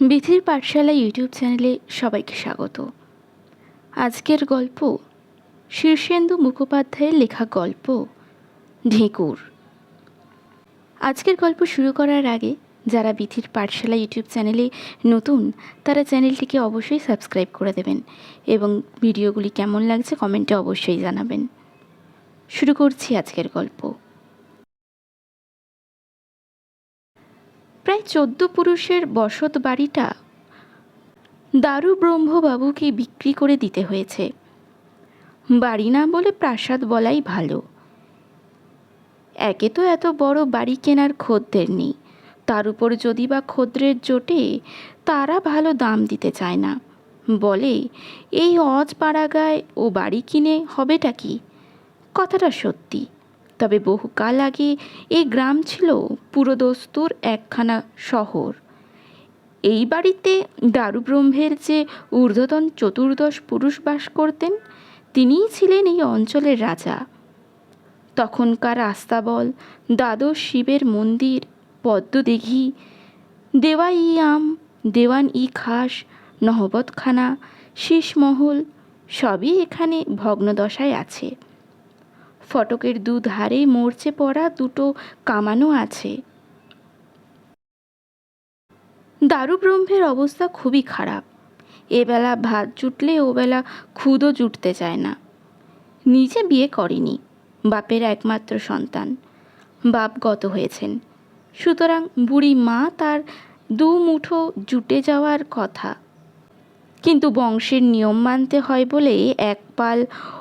বিথির পাঠশালা YouTube চ্যানেলে সবাইকে স্বাগত। আজকের গল্প শীর্ষেন্দু মুখোপাধ্যায়ের লেখা গল্প, ঢেঁকুর। আজকের গল্প শুরু করার আগে যারা বিথির পাঠশালা ইউটিউব চ্যানেলে নতুন, তারা চ্যানেলটিকে অবশ্যই সাবস্ক্রাইব করে দেবেন এবং ভিডিওগুলি কেমন লাগছে কমেন্টে অবশ্যই জানাবেন। শুরু করছি আজকের গল্প। প্রায় চোদ্দ পুরুষের বসত বাড়িটা দারু ব্রহ্মবাবুকে বিক্রি করে দিতে হয়েছে। বাড়ি না বলে প্রাসাদ বলাই ভালো। একে তো এত বড় বাড়ি কেনার খদ্দের নেই। তার উপর যদি বা খদ্দের জোটে তারা ভালো দাম দিতে চায় না। বলে, এই অজ পাড়াগায় ও বাড়ি কিনে হবেটা কি? কথাটা সত্যি। তবে বহুকাল আগে এই গ্রাম ছিল পুরোদস্তুর একখানা শহর। এই বাড়িতে দারুব্রহ্মের যে ঊর্ধ্বতন চতুর্দশ পুরুষ বাস করতেন, তিনিই ছিলেন এই অঞ্চলের রাজা। তখনকার আস্তাবল, দ্বাদশ শিবের মন্দির, পদ্মদিঘি দেওয়া ই আম, দেওয়ান ই খাস, নহবতখানা, শীষমহল সবই এখানে ভগ্নদশায় আছে। ফটকের দুধারে মরচে পড়া দুটো কামানো আছে। দারুব্রহ্মের অবস্থা খুবই খারাপ। এবেলা ভাত জুটলে ওবেলা খুদও জুটতে চায় না। নিজে বিয়ে করেনি, বাপের একমাত্র সন্তান। বাপ গত হয়েছেন। সুতরাং বুড়ি মা তার দু মুঠো জুটে যাওয়ার কথা। কিন্তু বংশের নিয়ম মানতে হয় বলে এক পাল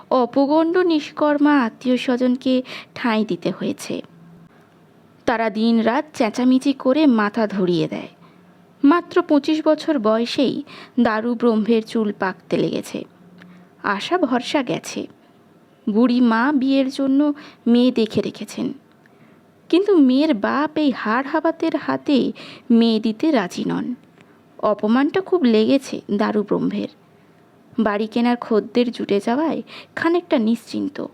অপগণ্ড নিষ্কর্মা আত্মীয় স্বজনকে ঠাঁই দিতে হয়েছে। তারা দিন রাত চেঁচামেচি করে মাথা ধরিয়ে দেয়। মাত্র পঁচিশ বছর বয়সেই দারু ব্রহ্মের চুল পাকতে লেগেছে। আশা ভরসা গেছে। বুড়ি মা বিয়ের জন্য মেয়ে দেখে রেখেছেন। কিন্তু মেয়ের বাপ এই হাড় হাবাতের হাতে মেয়ে দিতে রাজি নন। অপমানটা খুব লেগেছে দারু ব্রহ্মের। বাড়ি কেনার খদ্দের জুটে যাওয়ায় খানিকটা নিশ্চিন্ত।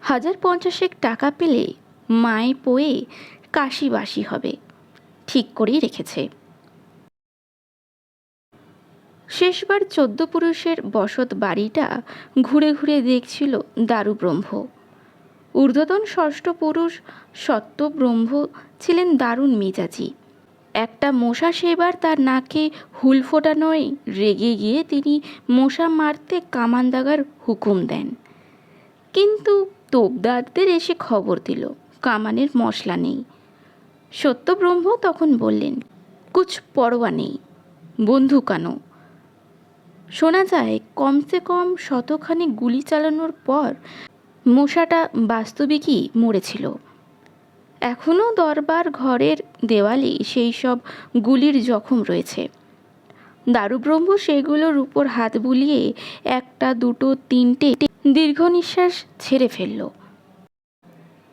হাজার পঞ্চাশেক টাকা পেলে মায়ে পোয়ে কাশিবাসি হবে। ঠিক করেই রেখেছে। শেষবার চোদ্দ পুরুষের বসত বাড়িটা ঘুরে ঘুরে দেখছিল দারু ব্রহ্ম ঊর্ধ্বতন ষষ্ঠ পুরুষ সত্য ব্রহ্ম ছিলেন দারুণ মেজাজি। একটা মশা সেবার তার নাকে হুল ফোটানোয় রেগে গিয়ে তিনি মশা মারতে কামান দাগার হুকুম দেন। কিন্তু তোপদারদের এসে খবর দিল, কামানের মশলা নেই। সত্যব্রহ্ম তখন বললেন, কুছ পরোয়া নেই বন্ধুকানো শোনা যায়, কমসে কম শতখানি গুলি চালানোর পর মশাটা বাস্তবিকই মরেছিল। এখনও দরবার ঘরের দেওয়ালে সেই সব গুলির জখম রয়েছে। দারুব্রহ্ম সেগুলোর উপর হাত বুলিয়ে একটা, দুটো, তিনটে দীর্ঘ নিঃশ্বাস ছেড়ে ফেলল।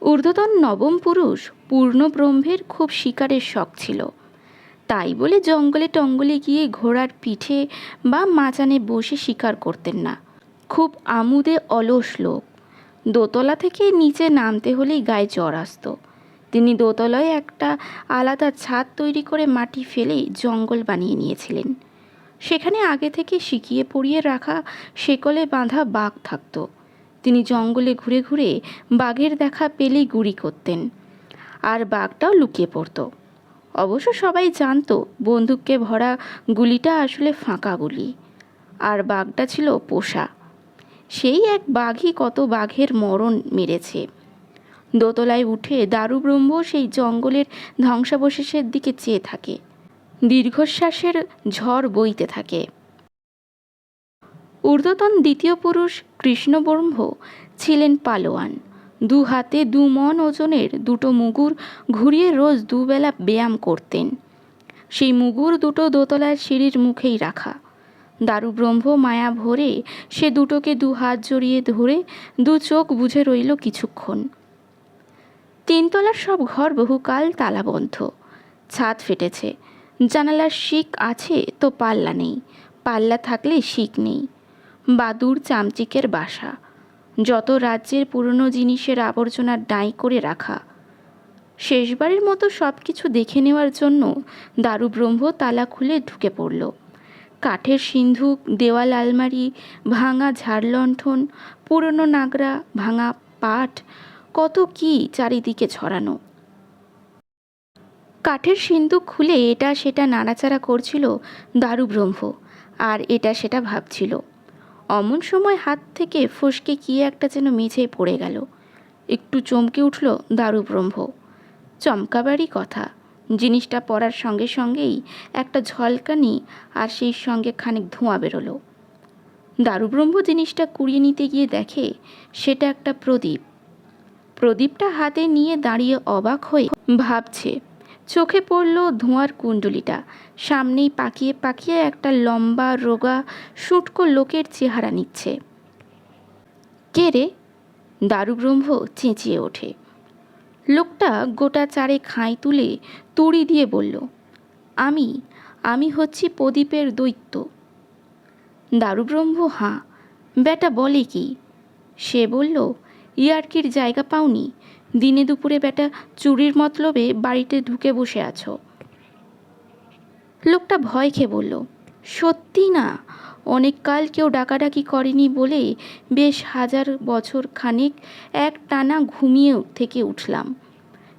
ঊর্ধ্বতন নবম পুরুষ পূর্ণ ব্রহ্মের খুব শিকারের শখ ছিল। তাই বলে জঙ্গলে টঙ্গলে গিয়ে ঘোড়ার পিঠে বা মাচানে বসে শিকার করতেন না। খুব আমুদে অলস লোক। দোতলা থেকে নিচে নামতে হলেই গায়ে জ্বর আসতো। তিনি দোতলায় একটা আলাদা ছাদ তৈরি করে মাটি ফেলেই জঙ্গল বানিয়ে নিয়েছিলেন। সেখানে আগে থেকে শিখিয়ে পড়িয়ে রাখা শেকলে বাঁধা বাঘ থাকত। তিনি জঙ্গলে ঘুরে ঘুরে বাঘের দেখা পেলেই গুড়ি করতেন। আর বাঘটাও লুকিয়ে পড়তো। অবশ্য সবাই জানতো বন্দুককে ভরা গুলিটা আসলে ফাঁকা গুলি। আর বাঘটা ছিল পোষা। সেই এক বাঘই কত বাঘের মরণ মেরেছে। দোতলায় উঠে দারুব্রহ্ম সেই জঙ্গলের ধ্বংসাবশেষের দিকে চেয়ে থাকে। দীর্ঘশ্বাসের ঝড় বইতে থাকে। ঊর্ধ্বতন দ্বিতীয় পুরুষ কৃষ্ণব্রহ্ম ছিলেন পালোয়ান। দু হাতে দু মন ওজনের দুটো মুগুর ঘুরিয়ে রোজ দুবেলা ব্যায়াম করতেন। সেই মুগুর দুটো দোতলার সিঁড়ির মুখেই রাখা। দারুব্রহ্ম মায়া ভরে সে দুটোকে দু হাত জড়িয়ে ধরে দু চোখ বুঝে রইল কিছুক্ষণ। তিনতলার সব ঘর বহুকাল তালাবন্ধ। ছাদ ফেটেছে। জানালার শিক আছে তো পাল্লা নেই। পাল্লা থাকলে শিক নেই। বাদুর চামচিকের বাসা। যত রাজ্যের পুরনো জিনিসের আবর্জনা ডাই করে রাখা। শেষবারের মতো সব কিছু দেখে নেওয়ার জন্য দারুব্রহ্ম তালা খুলে ঢুকে পড়ল। কাঠের সিন্ধুক, দেওয়াল আলমারি, ভাঙা ঝাড়লণ্ঠন পুরনো নাগরা, ভাঙা পাট কত কি চারিদিকে ছড়ানো। কাঠের সিন্ধুক খুলে এটা সেটা নাড়াচাড়া করছিল দারুব্রহ্ম, আর এটা সেটা ভাবছিল। অমন সময় হাত থেকে ফসকে কি একটা যেন মেঝেয় পড়ে গেল। একটু চমকে উঠল দারুব্রহ্ম। চমকাবারই কথা। জিনিসটা পড়ার সঙ্গে সঙ্গেই একটা ঝলকানি আর সেই সঙ্গে খানিক ধোঁয়া বেরোলো। দারুব্রহ্ম জিনিসটা কুড়িয়ে নিতে গিয়ে দেখে সেটা একটা প্রদীপ। প্রদীপটা হাতে নিয়ে দাঁড়িয়ে অবাক হয়ে ভাবছে। চোখে পড়ল ধোঁয়ার কুণ্ডলিটা। সামনেই পাকিয়ে পাকিয়ে একটা লম্বা, রোগা, শুটকো লোকের চেহারা নিচ্ছে। কে রে? দারুব্রহ্ম চেঁচিয়ে ওঠে। লোকটা গোটা চারে খাই তুলে তুড়ি দিয়ে বলল, আমি আমি হচ্ছি প্রদীপের দৈত্য। দারুব্রহ্ম হাঁ, বেটা বলে কি? সে বলল ইয়ার্কির জায়গা পাওনি। দিনে দুপুরে বেটা চুরির মতলবে বাড়িতে ঢুকে বসে আছো। লোকটা ভয় খেয়ে বলল, সত্যি না, অনেক কাল কেউ ডাকাডাকি করেনি বলে বেশ হাজার বছর খানিক এক টানা ঘুমিয়ে থেকে উঠলাম।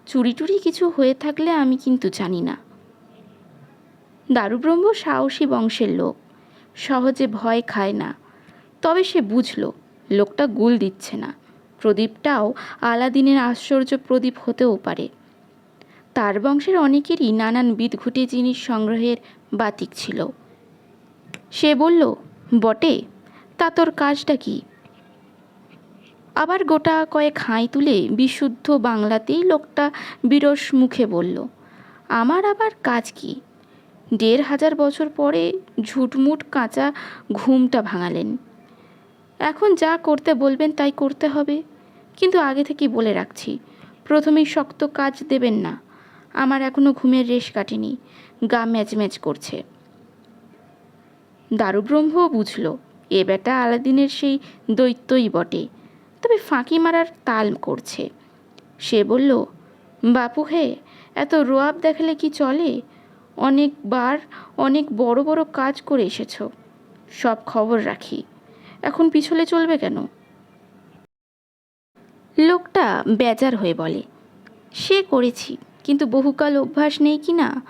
চুরি টুরি কিছু হয়ে থাকলে আমি কিন্তু জানি না। দারুব্রহ্ম সাহসী বংশের লোক, সহজে ভয় খায় না। তবে সে বুঝল, লোকটা গুল দিচ্ছে না। প্রদীপটাও আলাদিনের আশ্চর্য প্রদীপ হতেও পারে। তার বংশের অনেকেরই নানান বিদঘুটে জিনিস সংগ্রহের বাতিক ছিল। সে বলল, বটে, তা তোর কাজটা কি? আবার গোটা কয়েক হাঁই তুলে বিশুদ্ধ বাংলাতেই লোকটা বিরস মুখে বলল, আমার আবার কাজ কি? দেড় হাজার বছর পরে ঝুটমুট কাঁচা ঘুমটা ভাঙালেন। এখন যা করতে বলবেন তাই করতে হবে। কিন্তু আগে থেকেই বলে রাখছি, প্রথমেই শক্ত কাজ দেবেন না। আমার এখনও ঘুমের রেশ কাটেনি, গা ম্যাচ ম্যাচ করছে। দারুব্রহ্মও বুঝল, এ বেটা আলাদিনের সেই দৈত্যই বটে, তবে ফাঁকি মারার তাল করছে। সে বলল, বাপু হে, এত রোয়াব দেখালে কি চলে? অনেকবার অনেক বড় বড় কাজ করে এসেছ। সব খবর রাখি। এখন পিছলে চলবে কেন? লোকটা বেজার হয়ে বলে, সে করেছি, কিন্তু বহুকাল অভ্যাস নেই কি না?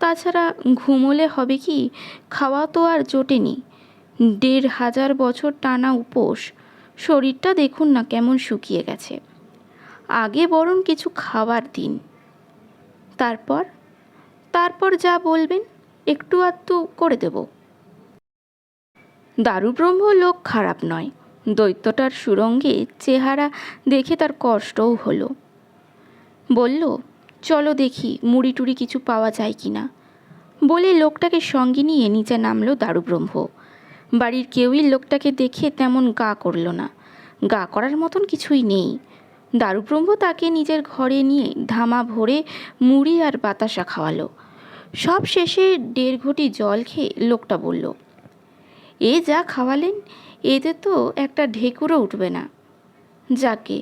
তাছাড়া ঘুমোলে হবে কি? খাওয়া তো আর জোটেনি। দেড় হাজার বছর টানা উপোস। শরীরটা দেখুন না কেমন শুকিয়ে গেছে। আগে বরং কিছু খাবার দিন। তারপর? তারপর যা বলবেন, একটু আধটু করে দেব। দারুব্রহ্ম লোক খারাপ নয়। দৈত্যটার সুরঙ্গে চেহারা দেখে তার কষ্টও হলো। বলল, চলো দেখি মুড়ি টুড়ি কিছু পাওয়া যায় কি না বলে লোকটাকে সঙ্গে নিয়ে নিচে নামলো দারুব্রহ্ম। বাড়ির কেউই লোকটাকে দেখে তেমন গা করল না। গা করার মতন কিছুই নেই। দারুব্রহ্ম তাকে নিজের ঘরে নিয়ে ধামা ভরে মুড়ি আর বাতাসা খাওয়ালো। সব শেষে দেড় ঘটি জল খেয়ে লোকটা বলল এ যা খাওয়ালেন, এতে তো একটা ঢেকুরও উঠবে না। যাকে,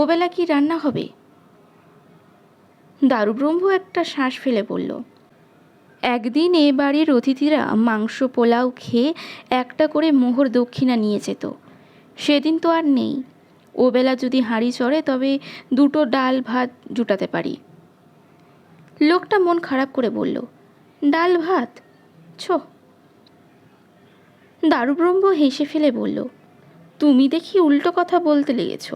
ওবেলা কি রান্না হবে? দারুব্রহ্ম একটা শ্বাস ফেলে বলল, একদিন এ বাড়ির অতিথিরা মাংস, পোলাও খেয়ে একটা করে মোহর দক্ষিণা নিয়ে যেত। সেদিন তো আর নেই। ওবেলা যদি হাঁড়ি চড়ে, তবে দুটো ডাল ভাত জুটাতে পারি। লোকটা মন খারাপ করে বলল, ডাল ভাত? ছো দারুব্রহ্ম হেসে ফেলে বলল, তুমি দেখি উল্টো কথা বলতে লেগেছ।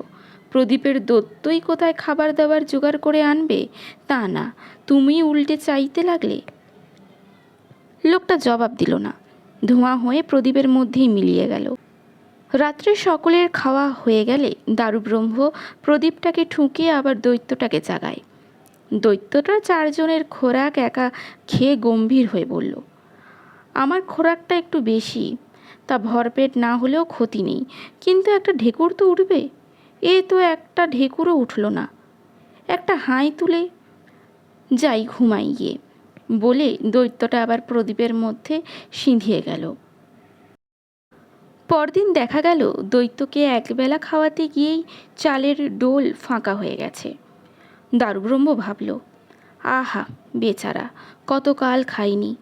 প্রদীপের দত্তই কোথায় খাবার দাবার জোগাড় করে আনবে? তা না তুমি উল্টে চাইতে লাগলে? লোকটা জবাব দিল না। ধোঁয়া হয়ে প্রদীপের মধ্যেই মিলিয়ে গেল। রাত্রে সকলের খাওয়া হয়ে গেলে দারুব্রহ্ম প্রদীপটাকে ঠুকে আবার দৈত্যটাকে জাগায়। দৈত্যটা চারজনের খোরাক একা খেয়ে গম্ভীর হয়ে বলল, আমার খোরাকটা একটু বেশি। তা ভরপেট না হলেও ক্ষতি নেই। কিন্তু একটা ঢেকুর তো উঠবে। এ তো একটা ঢেকুরও উঠল না। একটা হাঁই তুলে যাই ঘুমাই গিয়ে, বলে দৈত্যটা আবার প্রদীপের মধ্যে সিঁধিয়ে গেল। পরদিন দেখা গেল, দৈত্যকে একবেলা খাওয়াতে গিয়েই চালের ডোল ফাঁকা হয়ে গেছে। দারুব্রহ্ম ভাবল, আহা, বেচারা, কতকাল খাইনি।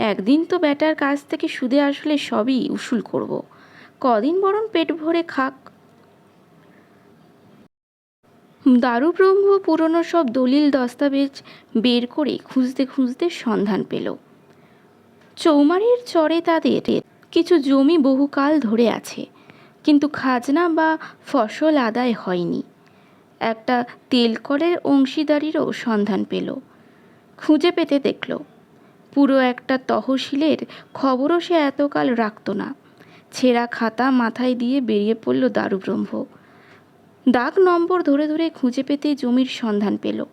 একদিন তো ব্যাটার কাছ থেকে সুদে আসলে সবই উসুল করব। কদিন বরং পেট ভরে খাক। দারুব্রহ্ম পুরনো সব দলিল দস্তাবেজ বের করে খুঁজতে খুঁজতে সন্ধান পেল। চৌমারির চরে তাদের কিছু জমি বহুকাল ধরে আছে, কিন্তু খাজনা বা ফসল আদায় হয়নি। একটা তেলকলের অংশীদারিরও সন্ধান পেল। খুঁজে পেতে দেখল পুরো একটা তহসিলের খবরও সে এতকাল রাখত না। ছেঁড়া খাতা মাথায় দিয়ে বেরিয়ে পড়ল দারুব্রহ্ম। দাগ নম্বর ধরে ধরে খুঁজে পেতে জমির সন্ধান পেল।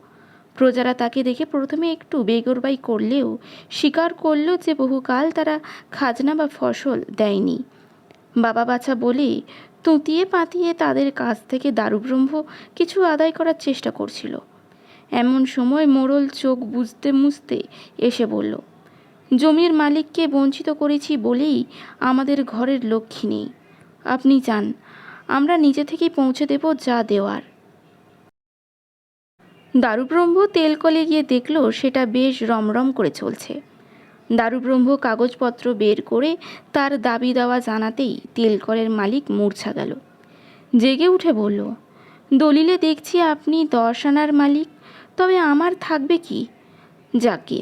প্রজারা তাকে দেখে প্রথমে একটু বেগরবাই করলেও স্বীকার করল যে বহুকাল তারা খাজনা বা ফসল দেয়নি। বাবা বাছা বলে তুঁতিয়ে পাতিয়ে তাদের কাছ থেকে দারুব্রহ্ম কিছু আদায় করার চেষ্টা করছিল। এমন সময় মোড়ল চোখ বুঝতে মুছতে এসে বলল, জমির মালিককে বঞ্চিত করেছি বলেই আমাদের ঘরের লক্ষ্মী নেই। আপনি চান আমরা নিজে থেকেই পৌঁছে দেব যা দেওয়ার। দারুব্রহ্ম তেলকলে গিয়ে দেখল সেটা বেশ রমরম করে চলছে। দারুব্রহ্ম কাগজপত্র বের করে তার দাবি দেওয়া জানাতেই তেলকলের মালিক মূর্ছা গেল। জেগে উঠে বলল, দলিলে দেখছি আপনি দশ আনার মালিক। তবে আমার থাকবে কি? যাকে,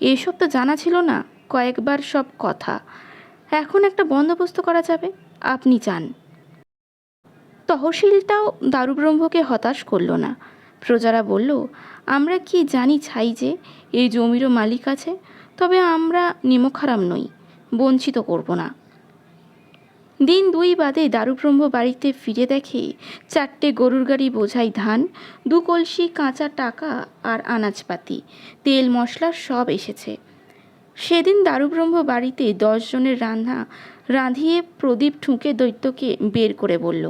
এসব তো জানা ছিল না, কয়েকবার সব কথা। এখন একটা বন্দোবস্ত করা যাবে, আপনি চান তহসিলটাও দারুব্রহ্মকে হতাশ করল না। প্রজারা বলল, আমরা কি জানি ছাই যে, এই জমিরও মালিক আছে, তবে আমরা নিমখারাম নই, বঞ্চিত করব না। দিন দুই বাদে দারুব্রহ্ম বাড়িতে ফিরে দেখে চারটে গরুর গাড়ি বোঝাই ধান, দু কলসি কাঁচা টাকা আর আনাজপাতি, তেল মশলা সব এসেছে। সেদিন দারুব্রহ্ম বাড়িতে দশ জনের রান্না রাঁধিয়ে প্রদীপ ঠুঁকে দৈত্যকে বের করে বলল,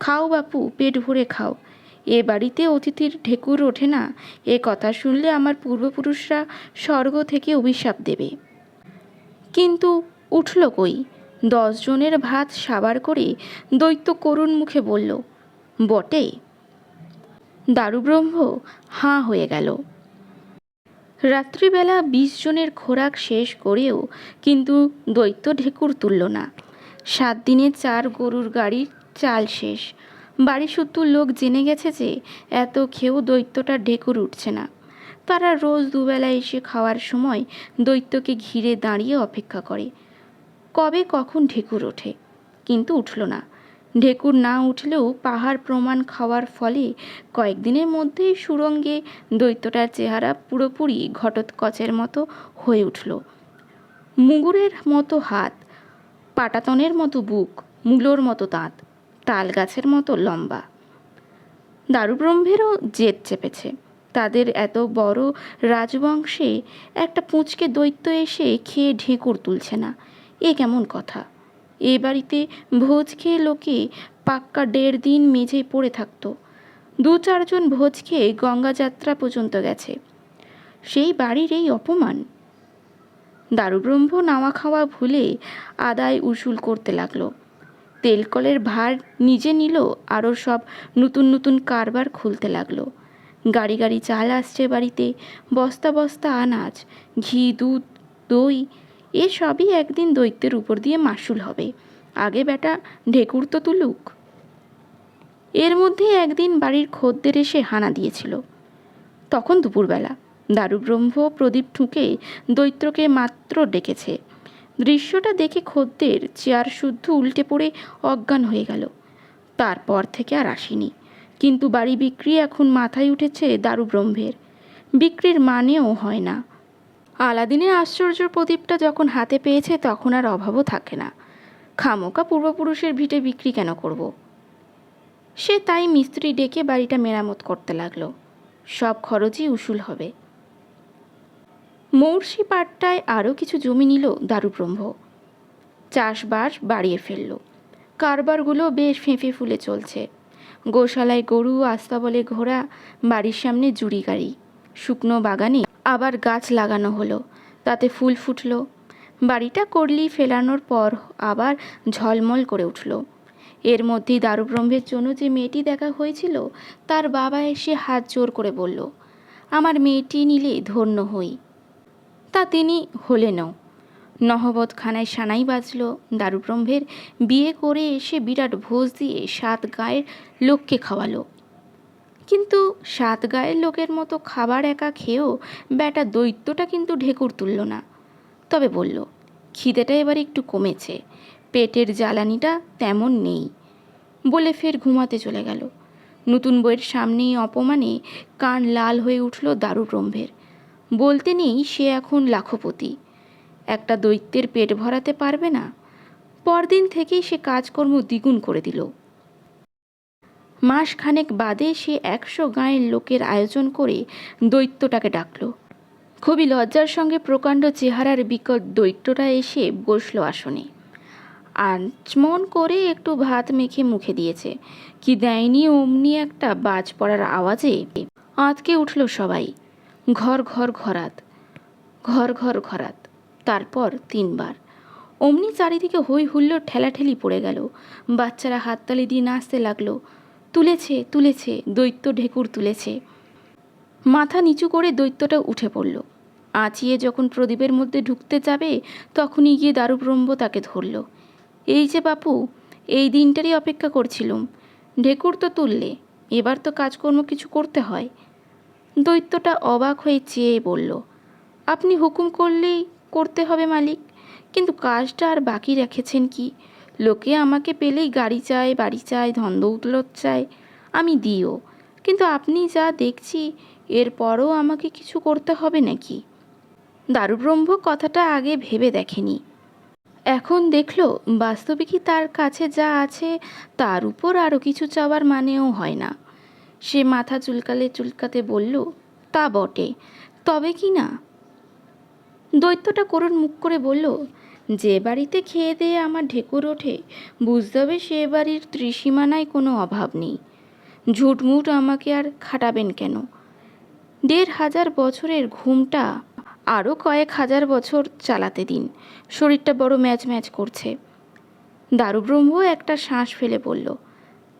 খাও বাপু, পেট ভরে খাও। এ বাড়িতে অতিথির ঢেকুর ওঠে না, এ কথা শুনলে আমার পূর্বপুরুষরা স্বর্গ থেকে অভিশাপ দেবে। কিন্তু উঠল কই? দশ জনের ভাত সাবার করে দৈত্য করুণ মুখে বলল, বটে। দারুব্রহ্ম হাঁ হয়ে গেল। রাত্রিবেলা বিশ জনের খোরাক শেষ করেও কিন্তু দৈত্য ঢেকুর তুলল না। সাত দিনে চার গরুর গাড়ির চাল শেষ। বাড়ি সত্তর লোক জেনে গেছে যে এত খেয়েও দৈত্যটা ঢেকুর উঠছে না। তারা রোজ দুবেলা এসে খাওয়ার সময় দৈত্যকে ঘিরে দাঁড়িয়ে অপেক্ষা করে। কবে কখন ঢেকুর ওঠে? কিন্তু উঠল না। ঢেকুর না উঠলেও পাহাড় প্রমাণ খাওয়ার ফলে কয়েকদিনের মধ্যেই সুরঙ্গে দৈত্যটার চেহারা পুরোপুরি ঘটোৎকচের মতো হয়ে উঠল। মুগুরের মতো হাত, পাটাতনের মতো বুক, মূলোর মতো দাঁত তাল গাছের মতো লম্বা। দারুব্রহ্মেরও জেদ চেপেছে। তাদের এত বড় রাজবংশে একটা পুঁচকে দৈত্য এসে খেয়ে ঢেকুর তুলছে না। এ কেমন কথা? এ বাড়িতে ভোজ খেয়ে লোকে পাক্কা দেড় দিন মেঝেই পড়ে থাকতো। দু চারজন ভোজ খেয়ে গঙ্গা যাত্রা পর্যন্ত গেছে। সেই বাড়ির এই অপমান? দারুব্রহ্ম নাওয়া খাওয়া ভুলে আদায় উসুল করতে লাগল। তেলকলের ভার নিজে নিল, আরও সব নতুন নতুন কারবার খুলতে লাগল। গাড়ি গাড়ি চাল আসছে বাড়িতে, বস্তা বস্তা আনাজ, ঘি, দুধ, দই এ সবই একদিন দৈত্যের উপর দিয়ে মাসুল হবে। আগে বেটা ঢেকুর তো তুলুক। এর মধ্যে একদিন বাড়ির খদ্দের এসে হানা দিয়েছিল। তখন দুপুরবেলা দারুব্রহ্ম প্রদীপ ঠুকে দৈত্যকে মাত্র ডেকেছে। দৃশ্যটা দেখে খদ্দের চেয়ার শুদ্ধ উল্টে পড়ে অজ্ঞান হয়ে গেল। তারপর থেকে আর আসেনি। কিন্তু বাড়ি বিক্রি এখন মাথায় উঠেছে দারুব্রহ্মের। বিক্রির মানেও হয় না। আলাদিনের আশ্চর্য প্রদীপটা যখন হাতে পেয়েছে, তখন আর অভাবও থাকে না। খামোকা পূর্বপুরুষের ভিটে বিক্রি কেন করব। সে তাই মিস্ত্রি ডেকে বাড়িটা মেরামত করতে লাগল। সব খরচই উসুল হবে। মৌর্ষি পাট্টায় আরও কিছু জমি নিল দারুব্রহ্ম। চাষবাস বাড়িয়ে ফেলল। কারবারগুলো বেশ ফেঁপে ফুলে চলছে। গোশালায় গরু, আস্তাবলে ঘোড়া, বাড়ির সামনে জুড়ি গাড়ি শুকনো বাগানে আবার গাছ লাগানো হলো। তাতে ফুল ফুটলো। বাড়িটা করলি ফেলানোর পর আবার ঝলমল করে উঠল। এর মধ্যেই দারুব্রহ্মের জন্য যে মেয়েটি দেখা হয়েছিল, তার বাবা এসে হাত জোর করে বলল, আমার মেয়েটি নিলে ধন্য হই। তা তিনি হলেনও নহবতখানায় সানাই বাজল। দারুব্রহ্মের বিয়ে করে এসে বিরাট ভোজ দিয়ে সাত গায়ের লোককে খাওয়ালো। কিন্তু সাত গায়ের লোকের মতো খাবার একা খেয়েও ব্যাটা দৈত্যটা কিন্তু ঢেকুর তুলল না। তবে বলল, খিদেটা এবার একটু কমেছে, পেটের জ্বালানিটা তেমন নেই। বলে ফের ঘুমাতে চলে গেল। নতুন বইয়ের সামনেই অপমানে কান লাল হয়ে উঠল দারু দারুব্রহ্মের বলতে নেই সে এখন লাখপতি। একটা দৈত্যের পেট ভরাতে পারবে না। পরদিন থেকেই সে কাজকর্ম দ্বিগুণ করে দিল। মাসখানেক বাদে সে একশো গাঁয়ের লোকের আয়োজন করে দৈত্যটাকে ডাকল। খুবই লজ্জার সঙ্গে প্রকাণ্ড চেহারার বিকট দৈত্যটা এসে বসল আসনে। আচমন করে একটু ভাত মেখে মুখে দিয়েছে। কি দেয়নি অমনি একটা বাজ পড়ার আওয়াজে? আঁতকে উঠল সবাই। ঘর ঘর ঘরাত। ঘর ঘর ঘরাত। তারপর তিনবার। অমনি চারিদিকে হই হুল্লোড় ঠেলাঠেলি পড়ে গেল। বাচ্চারা হাততালি দিয়ে নাচতে লাগল। তুলেছে তুলেছে, দৈত্য ঢেকুর তুলেছে। মাথা নিচু করে দৈত্যটা উঠে পড়ল। আঁচিয়ে যখন প্রদীপের মধ্যে ঢুকতে যাবে, তখনই গিয়ে দারুব্রহ্ম তাকে ধরল। এই যে বাপু, এই দিনটারই অপেক্ষা করছিলুম। ঢেকুর তো তুললে, এবার তো কাজকর্ম কিছু করতে হয়। দৈত্যটা অবাক হয়ে চেয়ে বলল, আপনি হুকুম করলেই করতে হবে মালিক, কিন্তু কাজটা আর বাকি রেখেছেন কি? লোকে আমাকে পেলেই গাড়ি চায়, বাড়ি চায়, ধন দৌলত চায়। আমি দিও। কিন্তু আপনি যা দেখছি এরপরও আমাকে কিছু করতে হবে নাকি? দারুব্রহ্ম কথাটা আগে ভেবে দেখেনি। এখন দেখল বাস্তবিকই তার কাছে যা আছে, তার উপর আরও কিছু চাওয়ার মানেও হয় না। সে মাথা চুলকালে চুলকাতে বলল, তা বটে। তবে কি না? দৈত্যটা করুণ মুখ করে বলল যে বাড়িতে খেয়ে দিয়ে আমার ঢেকুর ওঠে বুঝতে হবে সে বাড়ির ত্রিসীমানায় কোনো অভাব নেই। ঝুটমুট আমাকে আর খাটাবেন কেন? দেড় হাজার বছরের ঘুমটা আরও কয়েক হাজার বছর চালাতে দিন, শরীরটা বড় ম্যাচ ম্যাচ করছে। দারুব্রহ্ম একটা শ্বাস ফেলে বলল,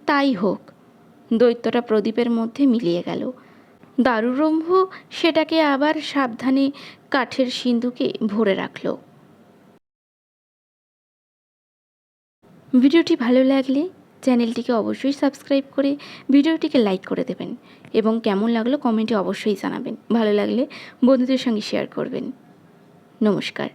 তাই হোক। দৈত্যটা প্রদীপের মধ্যে মিলিয়ে গেল। দারুব্রহ্ম সেটাকে আবার সাবধানে কাঠের সিন্ধুকে ভরে রাখল। ভিডিওটি ভালো লাগলে চ্যানেলটিকে অবশ্যই সাবস্ক্রাইব করে ভিডিওটিকে লাইক করে দেবেন এবং কেমন লাগল কমেন্টে অবশ্যই জানাবেন। ভালো লাগলে বন্ধুদের সঙ্গে শেয়ার করবেন। নমস্কার।